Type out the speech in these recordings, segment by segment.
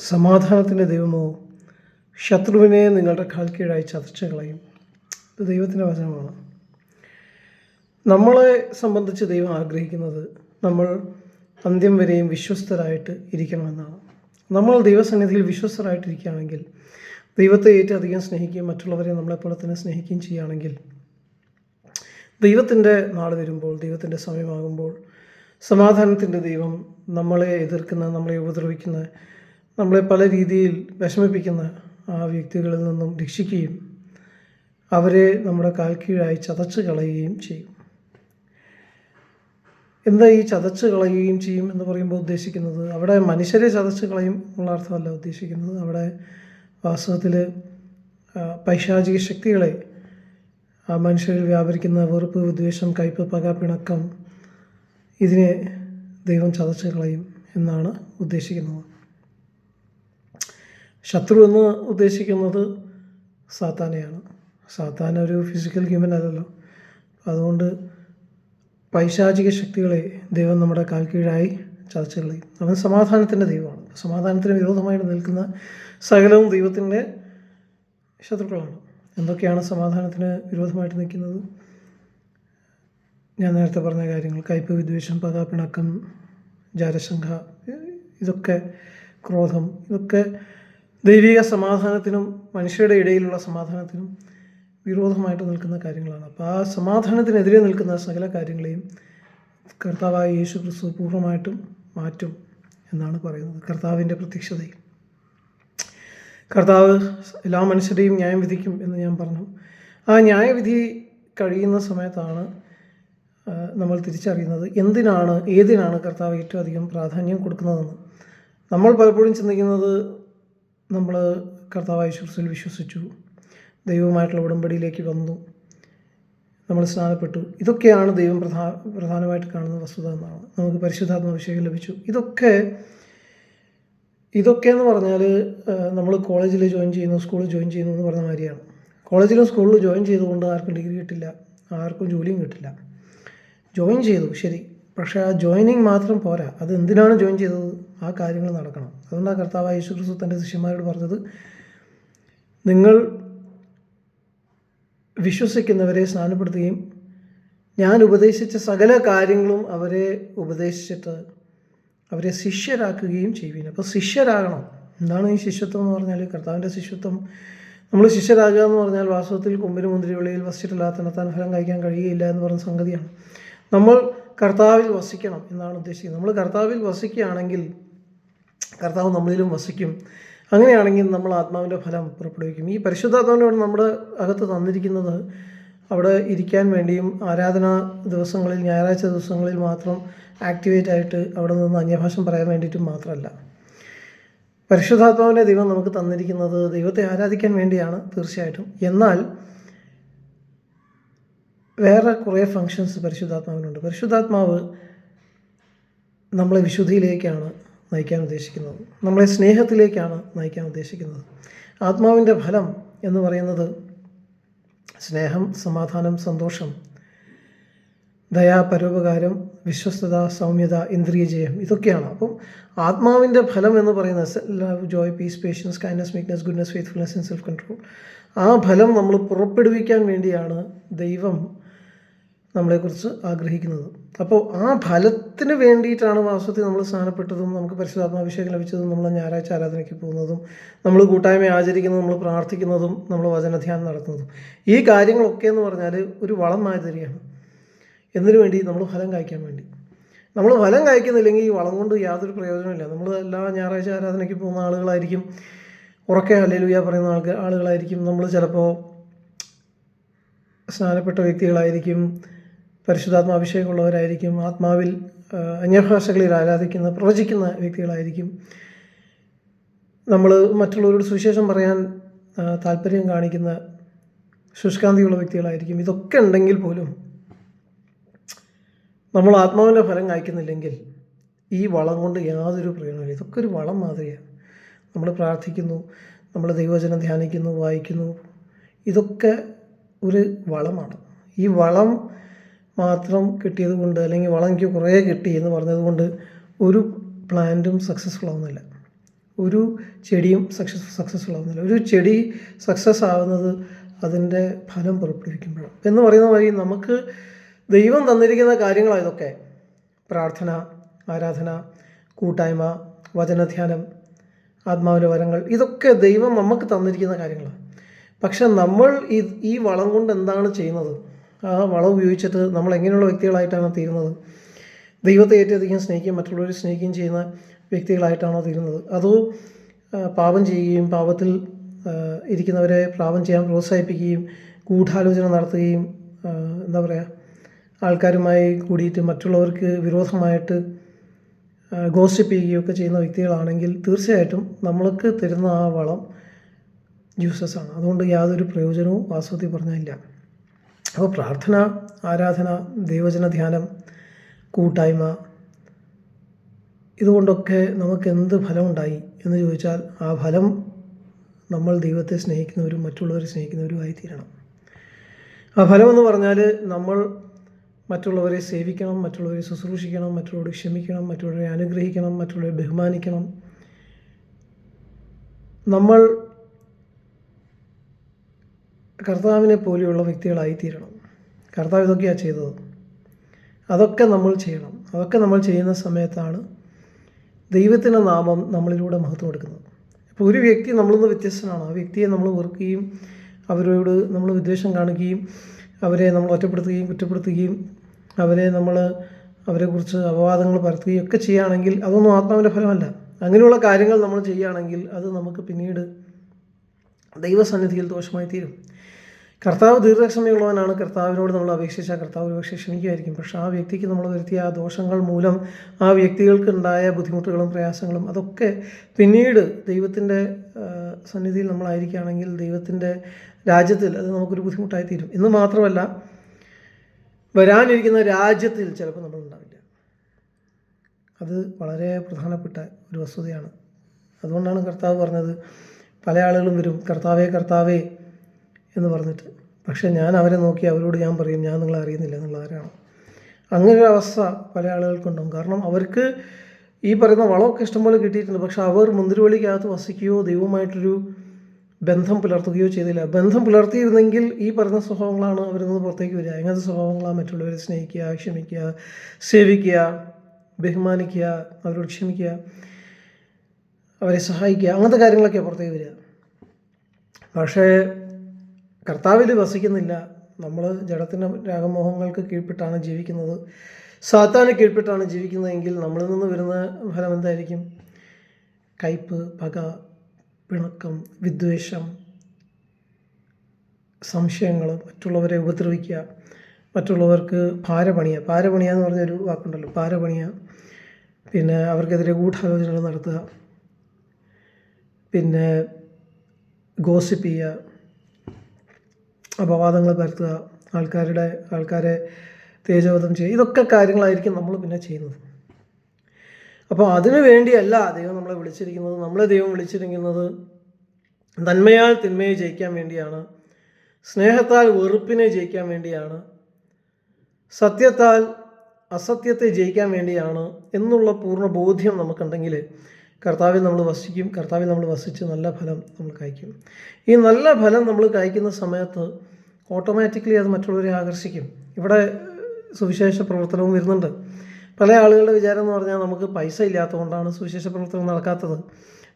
സമാധാനത്തിന്റെ ദൈവമോ? ശത്രുവിനെ നിങ്ങളുടെ കാൽ കീഴായി ചതച്ച് കളയും. ഇത് ദൈവത്തിന്റെ വചനമാണ്. നമ്മളെ സംബന്ധിച്ച് ദൈവം ആഗ്രഹിക്കുന്നത് നമ്മൾ അന്ത്യം വരെയും വിശ്വസ്തരായിട്ട് ഇരിക്കണമെന്നാണ്. നമ്മൾ ദൈവസന്നിധിയിൽ വിശ്വസ്തരായിട്ടിരിക്കുകയാണെങ്കിൽ ദൈവത്തെ ഏറ്റവും സ്നേഹിക്കുകയും മറ്റുള്ളവരെ നമ്മളെപ്പോലെ തന്നെ സ്നേഹിക്കുകയും ചെയ്യുകയാണെങ്കിൽ ദൈവത്തിന്റെ നാൾ വരുമ്പോൾ ദൈവത്തിന്റെ സമയമാകുമ്പോൾ സമാധാനത്തിന്റെ ദൈവം നമ്മളെ എതിർക്കുന്ന നമ്മളെ ഉപദ്രവിക്കുന്ന നമ്മളെ പല രീതിയിൽ വിഷമിപ്പിക്കുന്ന ആ വ്യക്തികളിൽ നിന്നും രക്ഷിക്കുകയും അവരെ നമ്മുടെ കാൽക്കീഴായി കീഴായി ചതച്ച് കളയുകയും ചെയ്യും. എന്താ ഈ ചതച്ച് കളയുകയും ചെയ്യും എന്ന് പറയുമ്പോൾ ഉദ്ദേശിക്കുന്നത്? അവിടെ മനുഷ്യരെ ചതച്ച് കളയും എന്നുള്ള അർത്ഥമല്ല ഉദ്ദേശിക്കുന്നത്. അവിടെ വാസ്തവത്തിൽ പൈശാചിക ശക്തികളെ ആ മനുഷ്യരിൽ വ്യാപരിക്കുന്ന വെറുപ്പ് വിദ്വേഷം കയ്പ് പക പിണക്കം ഇതിനെ ദൈവം ചതച്ച് കളയും എന്നാണ് ഉദ്ദേശിക്കുന്നത്. ശത്രു എന്ന് ഉദ്ദേശിക്കുന്നത് സാത്താനെയാണ്. സാത്താൻ ഒരു ഫിസിക്കൽ ഹ്യൂമൻ അല്ലല്ലോ. അതുകൊണ്ട് പൈശാചിക ശക്തികളെ ദൈവം നമ്മുടെ കാൽ കീഴായി കളയും. അവൻ സമാധാനത്തിന്റെ ദൈവമാണ്. സമാധാനത്തിന് വിരോധമായിട്ട് നിൽക്കുന്ന സകലവും ദൈവത്തിന്റെ ശത്രുക്കളാണ്. എന്തൊക്കെയാണ് സമാധാനത്തിന് വിരോധമായിട്ട് നിൽക്കുന്നത്? ഞാൻ നേരത്തെ പറഞ്ഞ കാര്യങ്ങൾ. കയ്പ് വിദ്വേഷം പക പിണക്കം ജാരശങ്ക ഇതൊക്കെ ക്രോധം ഇതൊക്കെ ദൈവിക സമാധാനത്തിനും മനുഷ്യരുടെ ഇടയിലുള്ള സമാധാനത്തിനും വിരോധമായിട്ട് നിൽക്കുന്ന കാര്യങ്ങളാണ്. അപ്പോൾ ആ സമാധാനത്തിനെതിരെ നിൽക്കുന്ന സകല കാര്യങ്ങളെയും കർത്താവായ യേശു ക്രിസ്തു പൂർണമായിട്ടും മാറ്റും എന്നാണ് പറയുന്നത്. കർത്താവിന്റെ പ്രത്യക്ഷതയിൽ. കർത്താവ് എല്ലാ മനുഷ്യരെയും ന്യായം വിധിക്കും എന്ന് ഞാൻ പറഞ്ഞു. ആ ന്യായവിധി കഴിയുന്ന സമയത്താണ് നമ്മൾ തിരിച്ചറിയുന്നത് എന്തിനാണ് ഏതിനാണ് കർത്താവ് ഏറ്റവും അധികം പ്രാധാന്യം കൊടുക്കുന്നതെന്ന്. നമ്മൾ പലപ്പോഴും ചിന്തിക്കുന്നത് നമ്മൾ കർത്താവായ ശുശ്രൂസിൽ വിശ്വസിച്ചു. ദൈവവുമായിട്ടുള്ള ഉടമ്പടിയിലേക്ക് വന്നു. നമ്മൾ സ്നാനപ്പെട്ടു. ഇതൊക്കെയാണ് ദൈവം പ്രധാ പ്രധാനമായിട്ട് കാണുന്ന വസ്തുത എന്നാണ്. നമുക്ക് പരിശുദ്ധാത്മാഭിഷേകം ലഭിച്ചു. ഇതൊക്കെ ഇതൊക്കെ എന്ന് പറഞ്ഞാൽ നമ്മൾ കോളേജിൽ ജോയിൻ ചെയ്യുന്നു സ്കൂളിൽ ജോയിൻ ചെയ്യുന്നു എന്ന് പറഞ്ഞ മാതിരിയാണ്. കോളേജിലും സ്കൂളിലും ജോയിൻ ചെയ്തുകൊണ്ട് ആർക്കും ഡിഗ്രി കിട്ടില്ല. ആർക്കും ജോലിയും കിട്ടില്ല. ജോയിൻ ചെയ്തു ശരി. പക്ഷേ ആ ജോയിനിങ് മാത്രം പോരാ. അത് എന്തിനാണ് ജോയിൻ ചെയ്തത്? ആ കാര്യങ്ങൾ നടക്കണം. അതുകൊണ്ടാണ് കർത്താവ് യേശു ക്രിസ്തു തന്റെ ശിഷ്യന്മാരോട് പറഞ്ഞത് നിങ്ങൾ വിശ്വസിക്കുന്നവരെ സ്നാനപ്പെടുത്തുകയും ഞാൻ ഉപദേശിച്ച സകല കാര്യങ്ങളും അവരെ ഉപദേശിച്ചിട്ട് അവരെ ശിഷ്യരാക്കുകയും ചെയ്യുവിൻ. അപ്പോൾ ശിഷ്യരാകണം. എന്താണ് ഈ ശിഷ്യത്വം എന്ന് പറഞ്ഞാൽ? കർത്താവിന്റെ ശിഷ്യത്വം. നമ്മൾ ശിഷ്യരാകുക എന്ന് പറഞ്ഞാൽ വാസ്തവത്തിൽ കൊമ്പിന് മുന്തിരി വെളിയിൽ വസിച്ചിട്ടില്ലാത്ത തന്നെത്താൻ ഫലം കഴിക്കാൻ കഴിയില്ല എന്ന് പറഞ്ഞ സംഗതിയാണ്. നമ്മൾ കർത്താവിൽ വസിക്കണം എന്നാണ് ഉദ്ദേശിക്കുന്നത്. നമ്മൾ കർത്താവിൽ വസിക്കുകയാണെങ്കിൽ കർത്താവ് നമ്മളിലും വസിക്കും. അങ്ങനെയാണെങ്കിൽ നമ്മൾ ആത്മാവിന്റെ ഫലം പുറപ്പെടുവിക്കും. ഈ പരിശുദ്ധാത്മാവിനോട് നമ്മുടെ അകത്ത് തന്നിരിക്കുന്നത് അവിടെ ഇരിക്കാൻ വേണ്ടിയും ആരാധന ദിവസങ്ങളിൽ ഞായറാഴ്ച ദിവസങ്ങളിൽ മാത്രം ആക്ടിവേറ്റ് ആയിട്ട് അവിടെ നിന്ന് അന്യഭാഷം പറയാൻ വേണ്ടിയിട്ടും മാത്രമല്ല. പരിശുദ്ധാത്മാവിനെ ദൈവം നമുക്ക് തന്നിരിക്കുന്നത് ദൈവത്തെ ആരാധിക്കാൻ വേണ്ടിയാണ് തീർച്ചയായിട്ടും. എന്നാൽ വേറെ കുറേ ഫങ്ഷൻസ് പരിശുദ്ധാത്മാവിനുണ്ട്. പരിശുദ്ധാത്മാവ് നമ്മളെ വിശുദ്ധിയിലേക്കാണ് നയിക്കാൻ ഉദ്ദേശിക്കുന്നത്. നമ്മളെ സ്നേഹത്തിലേക്കാണ് നയിക്കാൻ ഉദ്ദേശിക്കുന്നത്. ആത്മാവിന്റെ ഫലം എന്ന് പറയുന്നത് സ്നേഹം സമാധാനം സന്തോഷം ദയാ പരോപകാരം വിശ്വസ്തത സൗമ്യത ഇന്ദ്രിയജയം ഇതൊക്കെയാണ്. അപ്പം ആത്മാവിന്റെ ഫലം എന്ന് പറയുന്നത് love joy peace patience kindness meekness goodness faithfulness and self control ആ ഫലം നമ്മൾ പുറപ്പെടുവിക്കാൻ വേണ്ടിയാണ് ദൈവം നമ്മളെക്കുറിച്ച് ആഗ്രഹിക്കുന്നത്. അപ്പോൾ ആ ഫലത്തിന് വേണ്ടിയിട്ടാണ് വാസ്തവത്തിൽ നമ്മൾ സ്നാനപ്പെട്ടതും നമുക്ക് പരിശുദ്ധാത്മാഭിഷേകം ലഭിച്ചതും നമ്മൾ ഞായറാഴ്ച ആരാധനയ്ക്ക് പോകുന്നതും നമ്മൾ കൂട്ടായ്മ ആചരിക്കുന്നതും നമ്മൾ പ്രാർത്ഥിക്കുന്നതും നമ്മൾ വചനധ്യാനം നടത്തുന്നതും. ഈ കാര്യങ്ങളൊക്കെ എന്ന് പറഞ്ഞാൽ ഒരു വളം മാതിരിയാണ്. എന്തിനു വേണ്ടി? നമ്മൾ ഫലം കായ്ക്കാൻ വേണ്ടി. നമ്മൾ ഫലം കായ്ക്കുന്നില്ലെങ്കിൽ ഈ വളം കൊണ്ട് യാതൊരു പ്രയോജനമില്ല നമ്മൾ എല്ലാ ഞായറാഴ്ച ആരാധനയ്ക്ക് പോകുന്ന ആളുകളായിരിക്കും. ഉറക്കെ ഹല്ലേലൂയ പറയുന്ന ആൾക്ക് ആളുകളായിരിക്കും. നമ്മൾ ചിലപ്പോൾ സ്നാനപ്പെട്ട വ്യക്തികളായിരിക്കും. പരിശുദ്ധാത്മാഭിഷേകമുള്ളവരായിരിക്കും. ആത്മാവിൽ അന്യഭാഷകളിൽ ആരാധിക്കുന്ന പ്രവചിക്കുന്ന വ്യക്തികളായിരിക്കും. നമ്മൾ മറ്റുള്ളവരോട് സുവിശേഷം പറയാൻ താല്പര്യം കാണിക്കുന്ന ശുഷ്കാന്തിയുള്ള വ്യക്തികളായിരിക്കും. ഇതൊക്കെ ഉണ്ടെങ്കിൽ പോലും നമ്മൾ ആത്മാവിന്റെ ഫലം കായ്ക്കുന്നില്ലെങ്കിൽ ഈ വളം കൊണ്ട് യാതൊരു പ്രയോജനമില്ല ഇതൊക്കെ ഒരു വളം മാതിരിയാണ്. നമ്മൾ പ്രാർത്ഥിക്കുന്നു നമ്മൾ ദൈവചനം ധ്യാനിക്കുന്നു വായിക്കുന്നു. ഇതൊക്കെ ഒരു വളമാണ്. ഈ വളം മാത്രം കിട്ടിയത് കൊണ്ട് അല്ലെങ്കിൽ വളം എനിക്ക് കുറേ കിട്ടി എന്ന് പറഞ്ഞത് കൊണ്ട് ഒരു പ്ലാന്റും സക്സസ്ഫുൾ ആവുന്നില്ല. ഒരു ചെടിയും സക്സസ് സക്സസ്ഫുൾ ആവുന്നില്ല. ഒരു ചെടി സക്സസ് ആവുന്നത് അതിന്റെ ഫലം പുറപ്പെടുവിക്കുമ്പോഴാണ് എന്ന് പറയുന്ന വഴി നമുക്ക് ദൈവം തന്നിരിക്കുന്ന കാര്യങ്ങളാണ് ഇതൊക്കെ. പ്രാർത്ഥന ആരാധന കൂട്ടായ്മ വചനധ്യാനം ആത്മാവിന്റെ വരങ്ങൾ ഇതൊക്കെ ദൈവം നമുക്ക് തന്നിരിക്കുന്ന കാര്യങ്ങളാണ് പക്ഷെ നമ്മൾ ഈ ഈ വളം കൊണ്ട് എന്താണ് ചെയ്യുന്നത്? ആ വളം ഉപയോഗിച്ചിട്ട് നമ്മൾ എങ്ങനെയുള്ള വ്യക്തികളായിട്ടാണ് തീരുന്നത്? ദൈവത്തെ ഏറ്റവും സ്നേഹിക്കുകയും മറ്റുള്ളവരെ സ്നേഹിക്കുകയും ചെയ്യുന്ന വ്യക്തികളായിട്ടാണോ തീരുന്നത്? അതോ പാപം ചെയ്യുകയും പാപത്തിൽ ഇരിക്കുന്നവരെ പാപം ചെയ്യാൻ പ്രോത്സാഹിപ്പിക്കുകയും ഗൂഢാലോചന നടത്തുകയും എന്താ പറയുക ആൾക്കാരുമായി കൂടിയിട്ട് മറ്റുള്ളവർക്ക് വിരോധമായിട്ട് ഗോസിപ്പ് ചെയ്യുന്ന വ്യക്തികളാണെങ്കിൽ തീർച്ചയായിട്ടും നമ്മൾക്ക് തരുന്ന ആ വളം യൂസസ് ആണ്. അതുകൊണ്ട് യാതൊരു പ്രയോജനവും വാസ്തവത്തിൽ പറഞ്ഞില്ല. അപ്പോൾ പ്രാർത്ഥന ആരാധന ദൈവജന ധ്യാനം കൂട്ടായ്മ ഇതുകൊണ്ടൊക്കെ നമുക്ക് എന്ത് ഫലമുണ്ടായി എന്ന് ചോദിച്ചാൽ ആ ഫലം നമ്മൾ ദൈവത്തെ സ്നേഹിക്കുന്നവരും മറ്റുള്ളവരെ സ്നേഹിക്കുന്നവരുമായി തീരണം ആ ഫലമെന്ന് പറഞ്ഞാൽ നമ്മൾ മറ്റുള്ളവരെ സേവിക്കണം മറ്റുള്ളവരെ ശുശ്രൂഷിക്കണം മറ്റുള്ളവരെ ക്ഷമിക്കണം മറ്റുള്ളവരെ അനുഗ്രഹിക്കണം മറ്റുള്ളവരെ ബഹുമാനിക്കണം. നമ്മൾ കർത്താവിനെ പോലെയുള്ള വ്യക്തികളായി തീരണം കർത്താവ് ഇതൊക്കെയാണ് ചെയ്തത്. അതൊക്കെ നമ്മൾ ചെയ്യണം. അതൊക്കെ നമ്മൾ ചെയ്യുന്ന സമയത്താണ് ദൈവത്തിന്റെ നാമം നമ്മളിലൂടെ മഹത്വം എടുക്കുന്നത്. അപ്പോൾ ഒരു വ്യക്തി നമ്മളിന്ന് വ്യത്യസ്തനാണ്. ആ വ്യക്തിയെ നമ്മൾ വെറുക്കുകയും അവരോട് നമ്മൾ വിദ്വേഷം കാണിക്കുകയും അവരെ നമ്മൾ ഒറ്റപ്പെടുത്തുകയും കുറ്റപ്പെടുത്തുകയും അവരെ നമ്മൾ അവരെക്കുറിച്ച് അപവാദങ്ങൾ പരത്തുകയും ഒക്കെ ചെയ്യുകയാണെങ്കിൽ അതൊന്നും ആത്മാവിന്റെ ഫലമല്ല. അങ്ങനെയുള്ള കാര്യങ്ങൾ നമ്മൾ ചെയ്യുകയാണെങ്കിൽ അത് നമുക്ക് പിന്നീട് ദൈവസന്നിധിയിൽ ദോഷമായി തീരും കർത്താവ് ദീർഘക്ഷമയുള്ളവനാണ് കർത്താവിനോട് നമ്മൾ അപേക്ഷിച്ചാൽ കർത്താവ് ഒരുപക്ഷെ ക്ഷമിക്കുമായിരിക്കും. പക്ഷെ ആ വ്യക്തിക്ക് നമ്മൾ വരുത്തിയ ആ ദോഷങ്ങൾ മൂലം ആ വ്യക്തികൾക്ക് ഉണ്ടായ ബുദ്ധിമുട്ടുകളും പ്രയാസങ്ങളും അതൊക്കെ പിന്നീട് ദൈവത്തിന്റെ സന്നിധിയിൽ നമ്മളായിരിക്കുകയാണെങ്കിൽ ദൈവത്തിന്റെ രാജ്യത്തിൽ അത് നമുക്കൊരു ബുദ്ധിമുട്ടായി തീരും എന്ന് മാത്രമല്ല വരാനിരിക്കുന്ന രാജ്യത്തിൽ ചിലപ്പോൾ നമ്മളുണ്ടാവില്ല അത് വളരെ പ്രധാനപ്പെട്ട ഒരു വസ്തുതയാണ്. അതുകൊണ്ടാണ് കർത്താവ് പറഞ്ഞത് പല ആളുകളും വരും കർത്താവേ കർത്താവേ എന്ന് പറഞ്ഞിട്ട്. പക്ഷേ ഞാൻ അവരെ നോക്കി അവരോട് ഞാൻ പറയും ഞാൻ നിങ്ങളെ അറിയുന്നില്ല എന്നുള്ള ആരാണ്? അങ്ങനെ ഒരു അവസ്ഥ പല ആളുകൾക്കുണ്ടാവും. കാരണം അവർക്ക് ഈ പറയുന്ന വളമൊക്കെ ഇഷ്ടംപോലെ കിട്ടിയിട്ടുണ്ട്. പക്ഷേ അവർ മുന്തിരിവള്ളിക്കകത്ത് വസിക്കുകയോ ദൈവമായിട്ടൊരു ബന്ധം പുലർത്തുകയോ ചെയ്തില്ല. ബന്ധം പുലർത്തിയിരുന്നെങ്കിൽ ഈ പറയുന്ന സ്വഭാവങ്ങളാണ് അവരിൽ നിന്ന് പുറത്തേക്ക് വരിക. എങ്ങനത്തെ സ്വഭാവങ്ങളാണ് മറ്റുള്ളവരെ സ്നേഹിക്കുക ക്ഷമിക്കുക സേവിക്കുക ബഹുമാനിക്കുക അവരോട് ക്ഷമിക്കുക അവരെ സഹായിക്കുക അങ്ങനത്തെ കാര്യങ്ങളൊക്കെ പുറത്തേക്ക് വരിക. പക്ഷേ കർത്താവിൽ വസിക്കുന്നില്ല. നമ്മൾ ജഡത്തിന്റെ രാഗമോഹങ്ങൾക്ക് കീഴ്പ്പെട്ടാണ് ജീവിക്കുന്നത്. സാത്താന് കീഴ്പ്പെട്ടാണ് ജീവിക്കുന്നതെങ്കിൽ നമ്മളിൽ നിന്ന് വരുന്ന ഫലം എന്തായിരിക്കും? കയ്പ് പക പിണക്കം വിദ്വേഷം സംശയങ്ങൾ മറ്റുള്ളവരെ ഉപദ്രവിക്കുക മറ്റുള്ളവർക്ക് പാരപണിയ പാരപണിയ എന്ന് പറഞ്ഞൊരു വാക്കുണ്ടല്ലോ. പാരപണിയ പിന്നെ അവർക്കെതിരെ ഗൂഢാലോചനകൾ നടത്തുക. പിന്നെ ഗോസിപ്പ് ചെയ്യുക. അപവാദങ്ങൾ പരത്തുക ആൾക്കാരുടെ ആൾക്കാരെ തേജോവധം ചെയ്യുക ഇതൊക്കെ കാര്യങ്ങളായിരിക്കും നമ്മൾ പിന്നെ ചെയ്യുന്നത്. അപ്പോൾ അതിനു വേണ്ടിയല്ല ദൈവം നമ്മളെ വിളിച്ചിരിക്കുന്നത്. നമ്മളെ ദൈവം വിളിച്ചിരിക്കുന്നത് നന്മയാൽ തിന്മയെ ജയിക്കാൻ വേണ്ടിയാണ് സ്നേഹത്താൽ വെറുപ്പിനെ ജയിക്കാൻ വേണ്ടിയാണ് സത്യത്താൽ അസത്യത്തെ ജയിക്കാൻ വേണ്ടിയാണ് എന്നുള്ള പൂർണ ബോധ്യം നമുക്കുണ്ടെങ്കിൽ കർത്താവിൽ നമ്മൾ വസിക്കും കർത്താവിൽ നമ്മൾ വസിച്ച് നല്ല ഫലം നമ്മൾ കായ്ക്കും. ഈ നല്ല ഫലം നമ്മൾ കായ്ക്കുന്ന സമയത്ത് ഓട്ടോമാറ്റിക്കലി അത് മറ്റുള്ളവരെ ആകർഷിക്കും. ഇവിടെ സുവിശേഷ പ്രവർത്തനവും വരുന്നുണ്ട്. പല ആളുകളുടെ വിചാരം എന്ന് പറഞ്ഞാൽ നമുക്ക് പൈസ ഇല്ലാത്തതുകൊണ്ടാണ് സുവിശേഷ പ്രവർത്തനം നടക്കാത്തത്.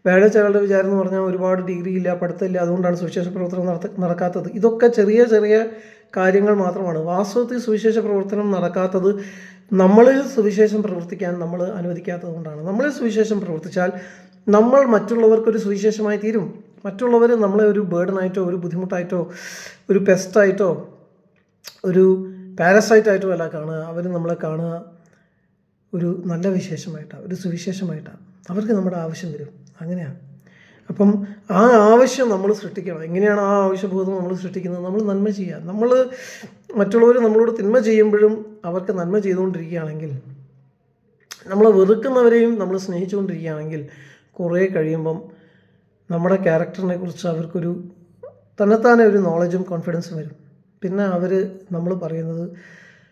വേറെ ചിലരുടെ വിചാരം എന്ന് പറഞ്ഞാൽ ഒരുപാട് ഡിഗ്രി ഇല്ല പഠിത്തമില്ല അതുകൊണ്ടാണ് സുവിശേഷ പ്രവർത്തനം നടത്ത നടക്കാത്തത്. ഇതൊക്കെ ചെറിയ ചെറിയ കാര്യങ്ങൾ മാത്രമാണ്. വാസ്തവത്തിൽ സുവിശേഷ പ്രവർത്തനം നടക്കാത്തത് നമ്മളിൽ സുവിശേഷം പ്രവർത്തിക്കാൻ നമ്മൾ അനുവദിക്കാത്തത് കൊണ്ടാണ്. നമ്മളിൽ സുവിശേഷം പ്രവർത്തിച്ചാൽ നമ്മൾ മറ്റുള്ളവർക്കൊരു സുവിശേഷമായി തീരും. മറ്റുള്ളവർ നമ്മളെ ഒരു ബേർഡനായിട്ടോ ഒരു ബുദ്ധിമുട്ടായിട്ടോ ഒരു പെസ്റ്റായിട്ടോ ഒരു പാരസൈറ്റായിട്ടോ അല്ല കാണുക. അവർ നമ്മളെ കാണുക ഒരു നല്ല വിശേഷമായിട്ടാണ് ഒരു സുവിശേഷമായിട്ടാണ് അവർക്ക് നമ്മുടെ ആവശ്യം വരും. അങ്ങനെയാണ് അപ്പം ആ ആവശ്യം നമ്മൾ സൃഷ്ടിക്കണം. എങ്ങനെയാണ് ആ ആവശ്യബോധം നമ്മൾ സൃഷ്ടിക്കുന്നത്? നമ്മൾ നന്മ ചെയ്യുക. നമ്മൾ മറ്റുള്ളവർ നമ്മളോട് തിന്മ ചെയ്യുമ്പോഴും അവർക്ക് നന്മ ചെയ്തുകൊണ്ടിരിക്കുകയാണെങ്കിൽ നമ്മളെ വെറുക്കുന്നവരെയും നമ്മൾ സ്നേഹിച്ചുകൊണ്ടിരിക്കുകയാണെങ്കിൽ കുറേ കഴിയുമ്പം നമ്മുടെ ക്യാരക്ടറിനെ കുറിച്ച് അവർക്കൊരു തന്നെത്താനെ ഒരു നോളജും കോൺഫിഡൻസും വരും. പിന്നെ അവർ നമ്മൾ പറയുന്നത്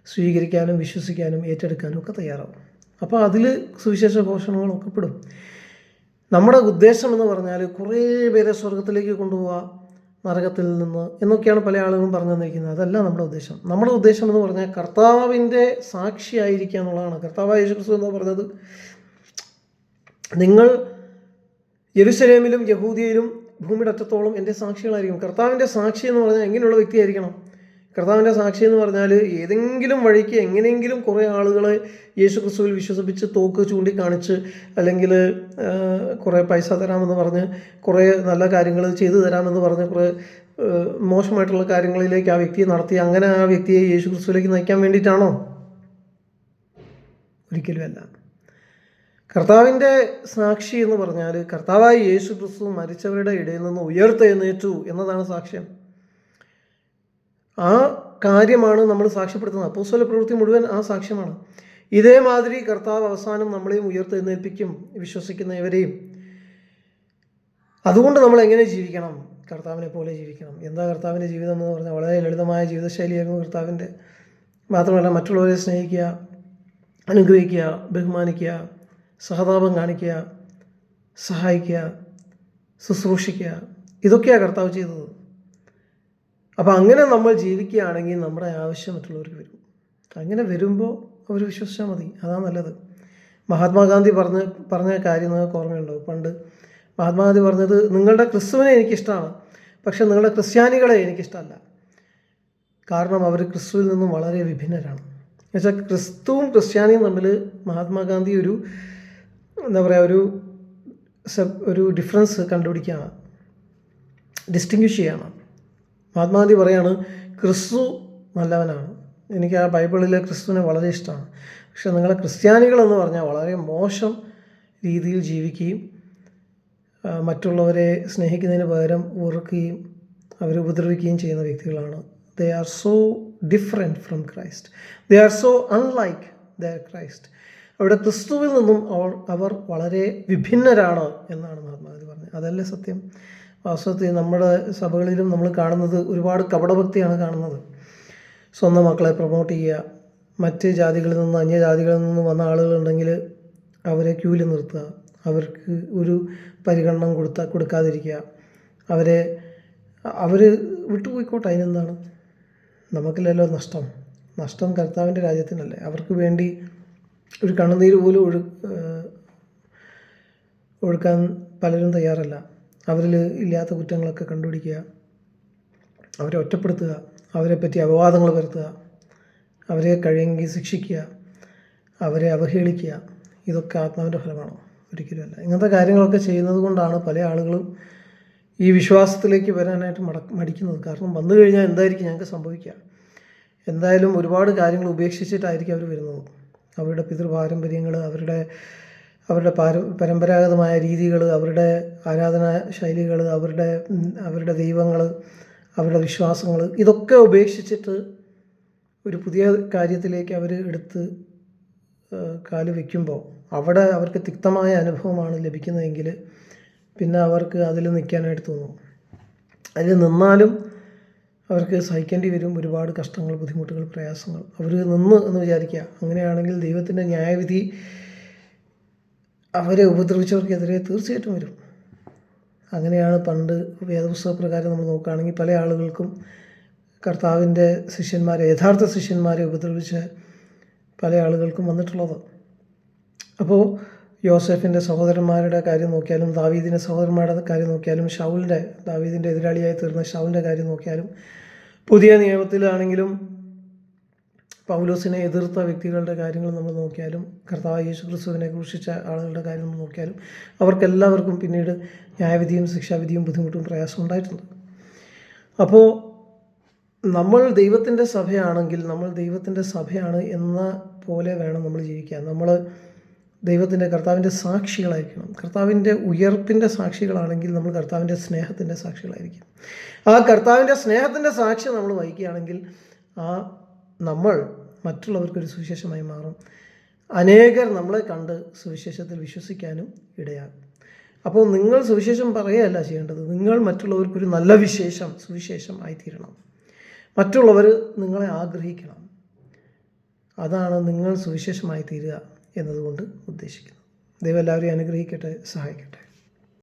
സ്വീകരിക്കാനും വിശ്വസിക്കാനും ഏറ്റെടുക്കാനും ഒക്കെ തയ്യാറാവും. അപ്പോൾ അതിൽ സുവിശേഷ ഘോഷണങ്ങളൊക്കെ പെടും നമ്മുടെ ഉദ്ദേശം എന്ന് പറഞ്ഞാൽ കുറേ പേരെ സ്വർഗത്തിലേക്ക് കൊണ്ടുപോവുക നരകത്തിൽ നിന്ന് എന്നൊക്കെയാണ് പല ആളുകളും പറഞ്ഞു തന്നിരിക്കുന്നത്. അതല്ല നമ്മുടെ ഉദ്ദേശം. നമ്മുടെ ഉദ്ദേശം എന്ന് പറഞ്ഞാൽ കർത്താവിന്റെ സാക്ഷിയായിരിക്കുക എന്നുള്ളതാണ്. കർത്താവ് യേശു ക്രിസ്തു എന്ന് പറഞ്ഞത്? നിങ്ങൾ യെരുസലേമിലും യഹൂദിയയിലും ഭൂമിയുടെ അറ്റത്തോളം എന്റെ സാക്ഷികളായിരിക്കും. കർത്താവിന്റെ സാക്ഷി എന്ന് പറഞ്ഞാൽ എങ്ങനെയുള്ള വ്യക്തിയായിരിക്കണം? കർത്താവിന്റെ സാക്ഷി എന്ന് പറഞ്ഞാൽ ഏതെങ്കിലും വഴിക്ക് എങ്ങനെയെങ്കിലും കുറേ ആളുകളെ യേശു ക്രിസ്തുവിൽ വിശ്വസിപ്പിച്ച് തോക്ക് ചൂണ്ടിക്കാണിച്ച് അല്ലെങ്കിൽ കുറേ പൈസ തരാമെന്ന് പറഞ്ഞ് കുറേ നല്ല കാര്യങ്ങൾ ചെയ്തു തരാമെന്ന് പറഞ്ഞ് കുറേ മോശമായിട്ടുള്ള കാര്യങ്ങളിലേക്ക് ആ വ്യക്തിയെ നടത്തി അങ്ങനെ ആ വ്യക്തിയെ യേശു ക്രിസ്തുവിലേക്ക് നയിക്കാൻ വേണ്ടിയിട്ടാണോ? ഒരിക്കലുമല്ല. കർത്താവിന്റെ സാക്ഷി എന്ന് പറഞ്ഞാൽ കർത്താവായി യേശു ക്രിസ്തു മരിച്ചവരുടെ ഇടയിൽ നിന്ന് ഉയർത്തെഴുന്നേറ്റു എന്നതാണ് സാക്ഷ്യം. ആ കാര്യമാണ് നമ്മൾ സാക്ഷ്യപ്പെടുത്തുന്നത്. അപ്പോസ്വല പ്രവൃത്തി മുഴുവൻ ആ സാക്ഷ്യമാണ്. ഇതേമാതിരി കർത്താവ് അവസാനം നമ്മളെയും ഉയർത്തെഴുന്നേൽപ്പിക്കും വിശ്വസിക്കുന്ന ഇവരെയും അതുകൊണ്ട് നമ്മൾ എങ്ങനെ ജീവിക്കണം? കർത്താവിനെ പോലെ ജീവിക്കണം. എന്താ കർത്താവിന്റെ ജീവിതം എന്ന് പറഞ്ഞാൽ വളരെ ലളിതമായ ജീവിതശൈലിയായിരുന്നു കർത്താവിന്റെ. മാത്രമല്ല മറ്റുള്ളവരെ സ്നേഹിക്കുക അനുഗ്രഹിക്കുക ബഹുമാനിക്കുക സഹതാപം കാണിക്കുക സഹായിക്കുക ശുശ്രൂഷിക്കുക. ഇതൊക്കെയാണ് കർത്താവ് ചെയ്തത്. അപ്പോൾ അങ്ങനെ നമ്മൾ ജീവിക്കുകയാണെങ്കിൽ നമ്മുടെ ആവശ്യം മറ്റുള്ളവർക്ക് വരും. അങ്ങനെ വരുമ്പോൾ അവർ വിശ്വസിച്ചാൽ മതി. അതാണ് നല്ലത്. മഹാത്മാഗാന്ധി പറഞ്ഞ പറഞ്ഞ കാര്യം നിങ്ങൾക്ക് ഓർമ്മയുണ്ടോ? പണ്ട് മഹാത്മാഗാന്ധി പറഞ്ഞത് നിങ്ങളുടെ ക്രിസ്തുവിനെ എനിക്കിഷ്ടമാണ് പക്ഷെ നിങ്ങളുടെ ക്രിസ്ത്യാനികളെ എനിക്കിഷ്ടമല്ല. കാരണം അവർ ക്രിസ്തുവിൽ നിന്നും വളരെ വിഭിന്നരാണ്. എന്നുവെച്ചാൽ ക്രിസ്തുവും ക്രിസ്ത്യാനിയും തമ്മിൽ മഹാത്മാഗാന്ധി ഒരു എന്താ പറയുക ഒരു ഒരു ഡിഫറൻസ് കണ്ടുപിടിക്കുകയാണ് ഡിസ്റ്റിങ്വിഷ് ചെയ്യാണ്. മഹാത്മാഗാന്ധി പറയാണ് ക്രിസ്തു നല്ലവനാണ്. എനിക്ക് ആ ബൈബിളിലെ ക്രിസ്തുവിനെ വളരെ ഇഷ്ടമാണ്. പക്ഷെ നിങ്ങളെ ക്രിസ്ത്യാനികളെന്ന് പറഞ്ഞാൽ വളരെ മോശം രീതിയിൽ ജീവിക്കുകയും മറ്റുള്ളവരെ സ്നേഹിക്കുന്നതിന് പകരം ഉറക്കുകയും അവരെ ഉപദ്രവിക്കുകയും ചെയ്യുന്ന വ്യക്തികളാണ്. They are so different from Christ they are so unlike the Christ അവിടെ ക്രിസ്തുവിൽ നിന്നും അവർ അവർ വളരെ വിഭിന്നരാണ് എന്നാണ് മഹാത്മാഗാന്ധി പറഞ്ഞത്. അതല്ലേ സത്യം? വാസ്തവത്തിൽ നമ്മുടെ സഭകളിലും നമ്മൾ കാണുന്നത് ഒരുപാട് കപടഭക്തിയാണ് കാണുന്നത്. സ്വന്തം മക്കളെ പ്രൊമോട്ട് ചെയ്യുക. മറ്റ് ജാതികളിൽ നിന്ന് അന്യജാതികളിൽ നിന്ന് വന്ന ആളുകളുണ്ടെങ്കിൽ അവരെ ക്യൂവിൽ നിർത്തുക. അവർക്ക് ഒരു പരിഗണന കൊടുത്ത കൊടുക്കാതിരിക്കുക. അവരെ അവർ വിട്ടുപോയിക്കോട്ടെ അതിനെന്താണ്? നമുക്കില്ലല്ലോ നഷ്ടം. നഷ്ടം കർത്താവിന്റെ രാജ്യത്തിനല്ലേ. അവർക്ക് വേണ്ടി ഒരു കണ്ണുനീര് പോലും ഒഴു ഒഴുക്കാൻ പലരും തയ്യാറല്ല. അവരിൽ ഇല്ലാത്ത കുറ്റങ്ങളൊക്കെ കണ്ടുപിടിക്കുക. അവരെ ഒറ്റപ്പെടുത്തുക. അവരെ പറ്റി അപവാദങ്ങൾ വരുത്തുക. അവരെ കഴിയെങ്കിൽ ശിക്ഷിക്കുക. അവരെ അവഹേളിക്കുക. ഇതൊക്കെ ആത്മാവിന്റെ ഫലമാണോ? ഒരിക്കലുമല്ല ഇങ്ങനത്തെ കാര്യങ്ങളൊക്കെ ചെയ്യുന്നത് കൊണ്ടാണ് പല ആളുകളും ഈ വിശ്വാസത്തിലേക്ക് വരാനായിട്ട് മട മടിക്കുന്നത്. കാരണം വന്നു കഴിഞ്ഞാൽ എന്തായിരിക്കും ഞങ്ങൾക്ക് സംഭവിക്കുക? എന്തായാലും ഒരുപാട് കാര്യങ്ങൾ ഉപേക്ഷിച്ചിട്ടായിരിക്കും അവർ വരുന്നത്. അവരുടെ പിതൃപാരമ്പര്യങ്ങൾ അവരുടെ അവരുടെ പാര പരമ്പരാഗതമായ രീതികൾ അവരുടെ ആരാധനാ ശൈലികൾ അവരുടെ അവരുടെ ദൈവങ്ങൾ അവരുടെ വിശ്വാസങ്ങൾ ഇതൊക്കെ ഉപേക്ഷിച്ചിട്ട് ഒരു പുതിയ കാര്യത്തിലേക്ക് അവർ എടുത്ത് കാൽ വയ്ക്കുമ്പോൾ അവിടെ അവർക്ക് തിക്തമായ അനുഭവമാണ് ലഭിക്കുന്നതെങ്കിൽ പിന്നെ അവർക്ക് അതിൽ നിൽക്കാനായിട്ട് തോന്നും. അതിൽ നിന്നാലും അവർക്ക് സഹിക്കേണ്ടി വരും ഒരുപാട് കഷ്ടങ്ങൾ ബുദ്ധിമുട്ടുകൾ പ്രയാസങ്ങൾ. അവർ നിന്ന് എന്ന് വിചാരിക്കുക. അങ്ങനെയാണെങ്കിൽ ദൈവത്തിന്റെ ന്യായവിധി അവരെ ഉപദ്രവിച്ചവർക്കെതിരെ തീർച്ചയായിട്ടും വരും. അങ്ങനെയാണ് പണ്ട് വേദപുസ്തക പ്രകാരം നമ്മൾ നോക്കുകയാണെങ്കിൽ പല ആളുകൾക്കും കർത്താവിന്റെ ശിഷ്യന്മാരെ യഥാർത്ഥ ശിഷ്യന്മാരെ ഉപദ്രവിച്ച് പല ആളുകൾക്കും വന്നിട്ടുള്ളത്. അപ്പോൾ യോസഫിന്റെ സഹോദരന്മാരുടെ കാര്യം നോക്കിയാലും ദാവീദിന്റെ സഹോദരന്മാരുടെ കാര്യം നോക്കിയാലും ഷൗലിന്റെ ദാവീദിന്റെ എതിരാളിയായി തീർന്ന ഷൗലിന്റെ കാര്യം നോക്കിയാലും പുതിയ നിയമത്തിലാണെങ്കിലും പൗലോസിനെ എതിർത്ത വ്യക്തികളുടെ കാര്യങ്ങൾ നമ്മൾ നോക്കിയാലും കർത്താവ് യേശു ക്രിസ്തുവിനെ ക്രൂശിച്ച ആളുകളുടെ കാര്യം നമ്മൾ നോക്കിയാലും അവർക്കെല്ലാവർക്കും പിന്നീട് ന്യായവിധിയും ശിക്ഷാവിധിയും ബുദ്ധിമുട്ടും പ്രയാസവും ഉണ്ടായിട്ടുണ്ട്. അപ്പോൾ നമ്മൾ ദൈവത്തിന്റെ സഭയാണെങ്കിൽ നമ്മൾ ദൈവത്തിന്റെ സഭയാണ് എന്ന പോലെ വേണം നമ്മൾ ജീവിക്കാൻ. നമ്മൾ ദൈവത്തിന്റെ കർത്താവിന്റെ സാക്ഷികളായിരിക്കണം. കർത്താവിന്റെ ഉയർപ്പിന്റെ സാക്ഷികളാണെങ്കിൽ നമ്മൾ കർത്താവിന്റെ സ്നേഹത്തിന്റെ സാക്ഷികളായിരിക്കും. ആ കർത്താവിന്റെ സ്നേഹത്തിന്റെ സാക്ഷി നമ്മൾ വഹിക്കുകയാണെങ്കിൽ ആ നമ്മൾ മറ്റുള്ളവർക്കൊരു സുവിശേഷമായി മാറും. അനേകർ നമ്മളെ കണ്ട് സുവിശേഷത്തിൽ വിശ്വസിക്കാനും ഇടയാകും അപ്പോൾ നിങ്ങൾ സുവിശേഷം പറയുകയല്ല ചെയ്യേണ്ടത്. നിങ്ങൾ മറ്റുള്ളവർക്കൊരു നല്ല വിശേഷം സുവിശേഷം ആയിത്തീരണം. മറ്റുള്ളവർ നിങ്ങളെ ആഗ്രഹിക്കണം. അതാണ് നിങ്ങൾ സുവിശേഷമായി തീരുക എന്നതുകൊണ്ട് ഉദ്ദേശിക്കുന്നത്. ദൈവം എല്ലാവരെയും അനുഗ്രഹിക്കട്ടെ സഹായിക്കട്ടെ.